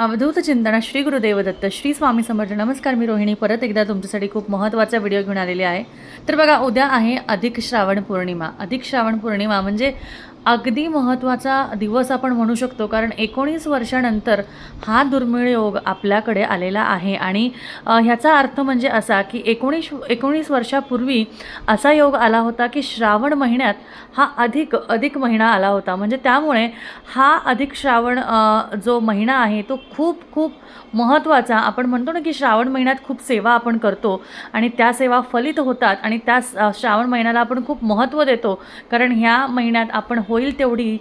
अवधूत चिंतन श्री गुरुदेव दत्त श्री स्वामी समर्थ. नमस्कार मी रोहिणी. परत एकदा तुमच्यासाठी खूप महत्त्वाचा व्हिडिओ घेऊन आलेली आहे. तर बघा उद्या आहे अधिक श्रावण पौर्णिमा. अधिक श्रावण पौर्णिमा म्हणजे अगदी महत्त्वाचा दिवस आपण म्हणू शकतो कारण एकोणीस वर्षानंतर हा दुर्मिळ योग आपल्याकडे आलेला आहे. आणि ह्याचा अर्थ म्हणजे असा की एकोणीस एकोणीस वर्षापूर्वी असा योग आला होता की श्रावण महिन्यात हा अधिक अधिक महिना आला होता. म्हणजे त्यामुळे हा अधिक श्रावण जो महिना आहे तो खूप खूप महत्त्वाचा. आपण म्हणतो ना की श्रावण महिन्यात खूप सेवा आपण करतो आणि त्या सेवा फलित होतात आणि त्या श्रावण महिन्याला आपण खूप महत्त्व देतो. कारण ह्या महिन्यात आपण होईल तेवढी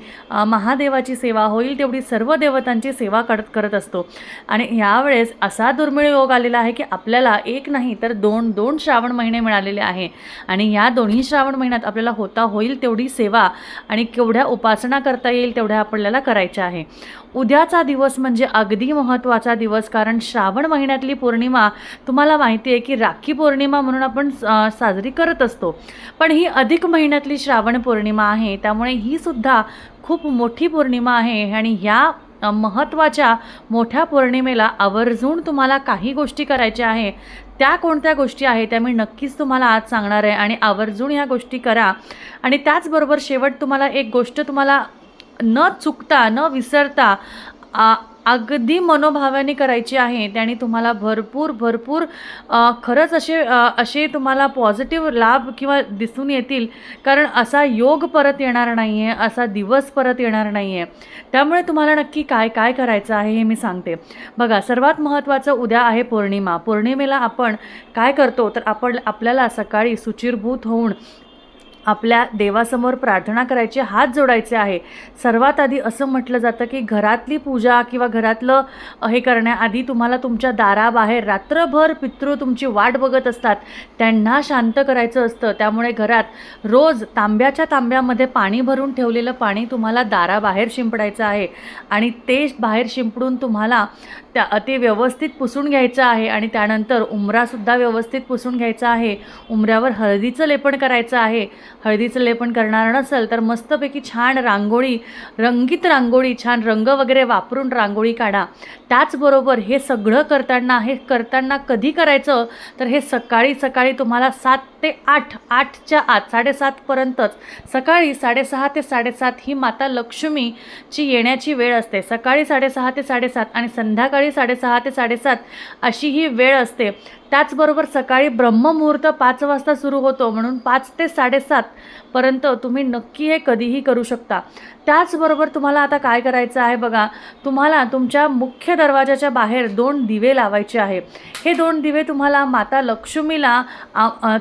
महादेवाची सेवा होईल तेवढी सर्व देवतांची सेवा करत करत असतो. आणि ह्यावेळेस असा दुर्मिळ योग आलेला आहे की आपल्याला एक नाही तर दोन दोन श्रावण महिने मिळालेले आहे. आणि या दोन्ही श्रावण महिन्यात आपल्याला होता होईल तेवढी सेवा आणि केवढ्या उपासना करता येईल तेवढ्या आपल्याला करायच्या आहे. उद्याचा दिवस म्हणजे अगदी महत्त्वाचा दिवस कारण श्रावण महिन्यातली पौर्णिमा तुम्हाला माहिती आहे की राखी पौर्णिमा म्हणून आपण साजरी करत असतो. पण ही अधिक महिन्यातली श्रावण पौर्णिमा आहे त्यामुळे ही सुद्धा खूप मोठी पौर्णिमा आहे आणि ह्या महत्त्वाच्या मोठ्या पौर्णिमेला आवर्जून तुम्हाला काही गोष्टी करायच्या आहे. त्या कोणत्या गोष्टी आहेत त्या मी नक्कीच तुम्हाला आज सांगणार आहे आणि आवर्जून ह्या गोष्टी करा. आणि त्याचबरोबर शेवट तुम्हाला एक गोष्ट तुम्हाला न चुकता न विसरता आ अगदी मनोभावाने करायची आहे त्याने तुम्हाला भरपूर भरपूर खरंच असे असे तुम्हाला पॉझिटिव्ह लाभ किंवा दिसून येतील. कारण असा योग परत येणार नाही आहे असा दिवस परत येणार नाही आहे त्यामुळे तुम्हाला नक्की काय काय करायचं आहे हे मी सांगते. बघा सर्वात महत्त्वाचं उद्या आहे पौर्णिमा. पौर्णिमेला आपण काय करतो? तर आपण आपल्याला सकाळी सुचिरभूत होऊन आपल्या देवासमोर प्रार्थना करायची हात जोडायचे आहे. सर्वात आधी असं म्हटलं जातं की घरातली पूजा किंवा घरातलं हे करण्याआधी तुम्हाला तुमच्या दाराबाहेर रात्रभर पितृ तुमची वाट बघत असतात. त्यांना शांत करायचं असतं. त्यामुळे घरात रोज तांब्याच्या तांब्यामध्ये पाणी भरून ठेवलेलं पाणी तुम्हाला दाराबाहेर शिंपडायचं आहे. आणि ते बाहेर शिंपडून तुम्हाला त्या ते व्यवस्थित पुसून घ्यायचं आहे आणि त्यानंतर उमरासुद्धा व्यवस्थित पुसून घ्यायचा आहे. उमऱ्यावर हळदीचं लेपन करायचं आहे. हळदीचं लेपन करणार नसेल तर मस्तपैकी छान रांगोळी रंगीत रांगोळी छान रंग वगैरे वापरून रांगोळी काढा. त्याचबरोबर हे सगळं करताना हे करताना कधी करायचं? तर हे सकाळी सकाळी तुम्हाला सात ते आठ आठच्या आत साडेसातपर्यंतच सकाळी साडेसहा ते साडेसात ही माता लक्ष्मीची येण्याची वेळ असते. सकाळी साडेसहा ते साडेसात आणि संध्याकाळी साडेसहा ते साडेसात अशी ही वेळ असते. त्याचबरोबर सकाळी ब्रह्ममुहूर्त पाच वाजता सुरू होतो म्हणून पाच ते साडेसात पर्यंत तुम्ही नक्की हे कधीही करू शकता. त्याचबरोबर तुम्हाला आता काय करायचं आहे बघा तुम्हाला तुमच्या मुख्य दरवाजाच्या बाहेर दोन दिवे लावायचे आहे. हे दोन दिवे तुम्हाला माता लक्ष्मीला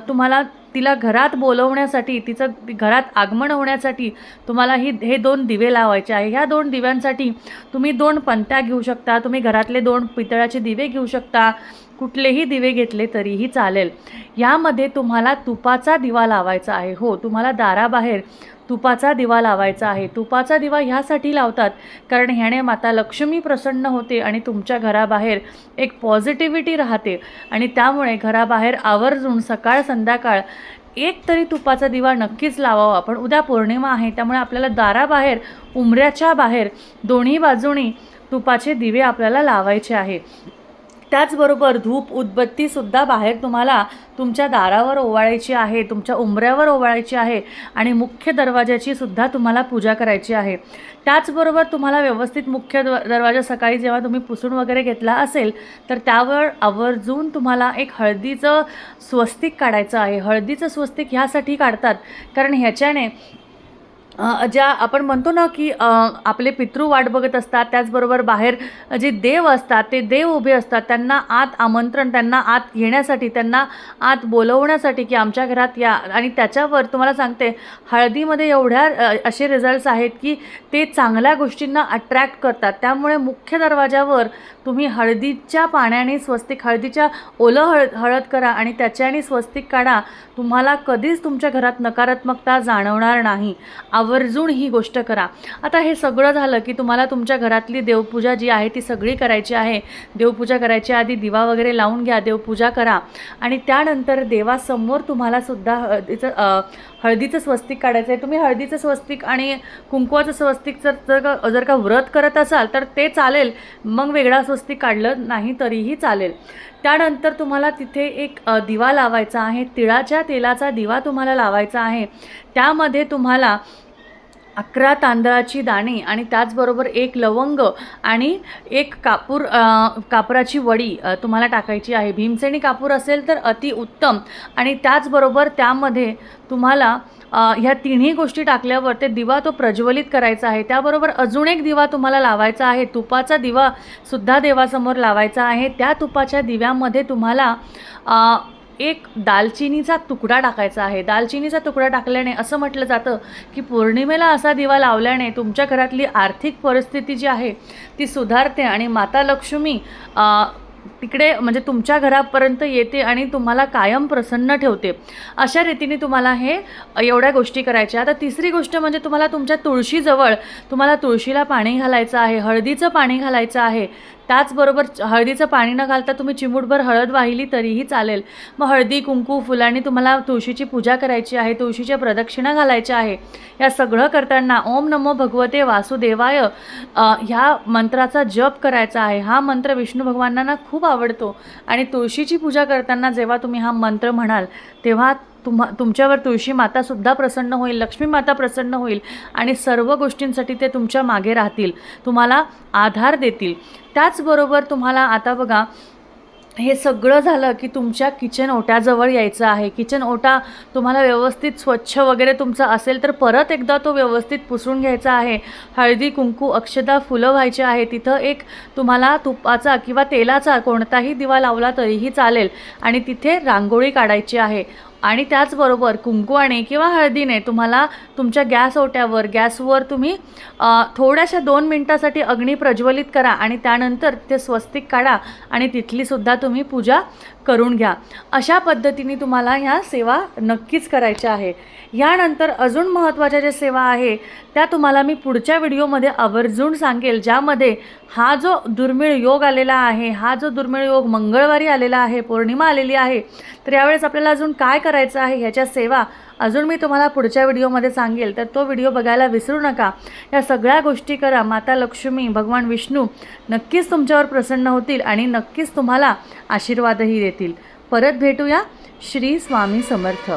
तुम्हाला तिला घरात बोलवण्यासाठी तिचं घरात आगमन होण्यासाठी तुम्हाला ही हे दोन दिवे लावायचे आहे. ह्या दोन दिव्यांसाठी तुम्ही दोन पंत्या घेऊ शकता तुम्ही घरातले दोन पितळाचे दिवे घेऊ शकता कुठलेही दिवे घेतले तरीही चालेल. यामध्ये तुम्हाला तुपाचा दिवा लावायचा आहे. हो तुम्हाला दाराबाहेर तुपाचा दिवा लावायचा आहे. तुपाचा दिवा ह्यासाठी लावतात कारण ह्याने माता लक्ष्मी प्रसन्न होते आणि तुमच्या घराबाहेर एक पॉझिटिव्हिटी राहते. आणि त्यामुळे घराबाहेर आवर्जून सकाळ संध्याकाळ एक तरी तुपाचा दिवा नक्कीच लावावा. पण उद्या पौर्णिमा आहे त्यामुळे आपल्याला दाराबाहेर उमऱ्याच्या बाहेर दोन्ही बाजूनी तुपाचे दिवे आपल्याला लावायचे आहे. त्याचबरोबर धूप उदबत्तीसुद्धा बाहेर तुम्हाला तुमच्या दारावर ओवाळायची आहे तुमच्या उंबऱ्यावर ओवाळायची आहे आणि मुख्य दरवाजाची सुद्धा तुम्हाला पूजा करायची आहे. त्याचबरोबर तुम्हाला व्यवस्थित मुख्य दर दरवाजा सकाळी जेव्हा तुम्ही पुसून वगैरे घेतला असेल तर त्यावर आवर्जून तुम्हाला एक हळदीचं स्वस्तिक काढायचं आहे. हळदीचं स्वस्तिक ह्यासाठी काढतात कारण ह्याच्याने ज्या आपण म्हणतो ना की आपले पितृ वाट बघत असतात त्याचबरोबर बाहेर जे देव असतात ते देव उभे असतात त्यांना आत आमंत्रण त्यांना आत घेण्यासाठी त्यांना आत बोलवण्यासाठी की आमच्या घरात या. आणि त्याच्यावर तुम्हाला सांगते हळदीमध्ये एवढ्या असे रिझल्ट्स आहेत की ते चांगल्या गोष्टींना अट्रॅक्ट करतात. त्यामुळे मुख्य दरवाजावर तुम्ही हळदीच्या पाण्याने स्वस्तिक हळदीच्या ओलं हळद हळद करा आणि त्याच्याने स्वस्तिक काढा. तुम्हाला कधीच तुमच्या घरात नकारात्मकता जाणवणार नाही. आव आवर्जून ही गोष्ट करा. आता हे सगळं झालं की तुम्हाला तुमच्या घरातली देवपूजा जी आहे ती सगळी करायची आहे. देवपूजा करायच्या आधी दिवा वगैरे लावून घ्या देवपूजा करा. आणि त्यानंतर देवासमोर तुम्हाला सुद्धा हळदीचं हळदीचं स्वस्तिक काढायचं आहे. तुम्ही हळदीचं स्वस्तिक आणि कुंकवाचं स्वस्तिक जर जर का जर का व्रत करत असाल तर ते चालेल. मग वेगळा स्वस्तिक काढलं नाही तरीही चालेल. त्यानंतर तुम्हाला तिथे एक दिवा लावायचा आहे. तिळाच्या तेलाचा दिवा तुम्हाला लावायचा आहे. त्यामध्ये तुम्हाला अकरा तांदळाची दाणी आणि त्याचबरोबर एक लवंग आणि एक कापूर कापराची वडी तुम्हाला टाकायची आहे. भीमसेनी कापूर असेल तर अति उत्तम. आणि त्याचबरोबर त्यामध्ये तुम्हाला ह्या तिन्ही गोष्टी टाकल्यावर ते दिवा तो प्रज्वलित करायचा आहे. त्याबरोबर अजून एक दिवा तुम्हाला लावायचा आहे. तुपाचा दिवा सुद्धा देवासमोर लावायचा आहे. त्या तुपाच्या दिव्यामध्ये तुम्हाला एक दालचिनीचा तुकडा टाकायचा आहे. दालचिनीचा तुकडा टाकल्याने असं म्हटलं जातं की पौर्णिमेला असा दिवा लावल्याने तुमच्या घरातली आर्थिक परिस्थिती जी आहे ती सुधारते आणि माता लक्ष्मी तिकडे म्हणजे तुमच्या घरापर्यंत येते आणि तुम्हाला कायम प्रसन्न ठेवते. अशा रीतीने तुम्हाला हे एवढ्या गोष्टी करायच्या. आता तिसरी गोष्ट म्हणजे तुम्हाला तुमच्या तुळशीजवळ तुम्हाला तुळशीला पाणी घालायचं आहे हळदीचं पाणी घालायचं आहे. त्याचबरोबर हळदीचं पाणी न घालता तुम्ही चिमूटभर हळद वाहिली तरीही चालेल. मग हळदी कुंकू फुलांनी तुम्हाला तुळशीची पूजा करायची आहे तुळशीच्या प्रदक्षिणा घालायच्या आहे. या सगळं करताना ओम नमो भगवते वासुदेवाय ह्या मंत्राचा जप करायचा आहे. हा मंत्र विष्णू भगवानांना खूप आवडतो. आणि तुळशीची पूजा करताना जेव्हा तुम्ही हा मंत्र म्हणाल तेव्हा तुम्हा तुमच्यावर तुळशी मातासुद्धा प्रसन्न होईल लक्ष्मी माता प्रसन्न होईल आणि सर्व गोष्टींसाठी ते तुमच्या मागे राहतील तुम्हाला आधार देतील. त्याचबरोबर तुम्हाला आता बघा हे सगळं झालं की तुमच्या किचन ओट्याजवळ यायचं आहे. किचन ओटा तुम्हाला व्यवस्थित स्वच्छ वगैरे तुमचा असेल तर परत एकदा तो व्यवस्थित पुसून घ्यायचा आहे. हळदी कुंकू अक्षदा फुलं व्हायचे आहे. तिथं एक तुम्हाला तुपाचा किंवा तेलाचा कोणताही दिवा लावला तरीही चालेल आणि तिथे रांगोळी काढायची आहे. आणि त्याचबरोबर कुंकवाने किंवा हळदीने तुम्हाला तुमच्या गॅस ओट्यावर गॅसवर तुम्ही थोड्याशा दोन मिनटासाठी अग्नी प्रज्वलित करा आणि त्यानंतर ते स्वस्तिक काढा आणि तिथलीसुद्धा तुम्ही पूजा करून घ्या. अशा पद्धतीने तुम्हाला ह्या सेवा नक्कीच करायच्या आहे यानंतर अजून महत्त्वाच्या ज्या सेवा आहे त्या तुम्हाला मी पुढच्या व्हिडिओमध्ये आवर्जून सांगेल ज्यामध्ये हा जो दुर्मिळ योग आलेला आहे हा जो दुर्मिळ योग मंगळवारी आलेला आहे पौर्णिमा आलेली आहे तर यावेळेस आपल्याला अजून काय करायचं आहे ह्याच्या सेवा अजून मी तुम्हाला पुढच्या व्हिडिओमध्ये सांगेल तर तो व्हिडिओ बघायला विसरू नका. या सगळ्या गोष्टी करा. माता लक्ष्मी भगवान विष्णू नक्कीच तुमच्यावर प्रसन्न होतील आणि नक्कीच तुम्हाला आशीर्वादही देतील. परत भेटूया श्री स्वामी समर्थ.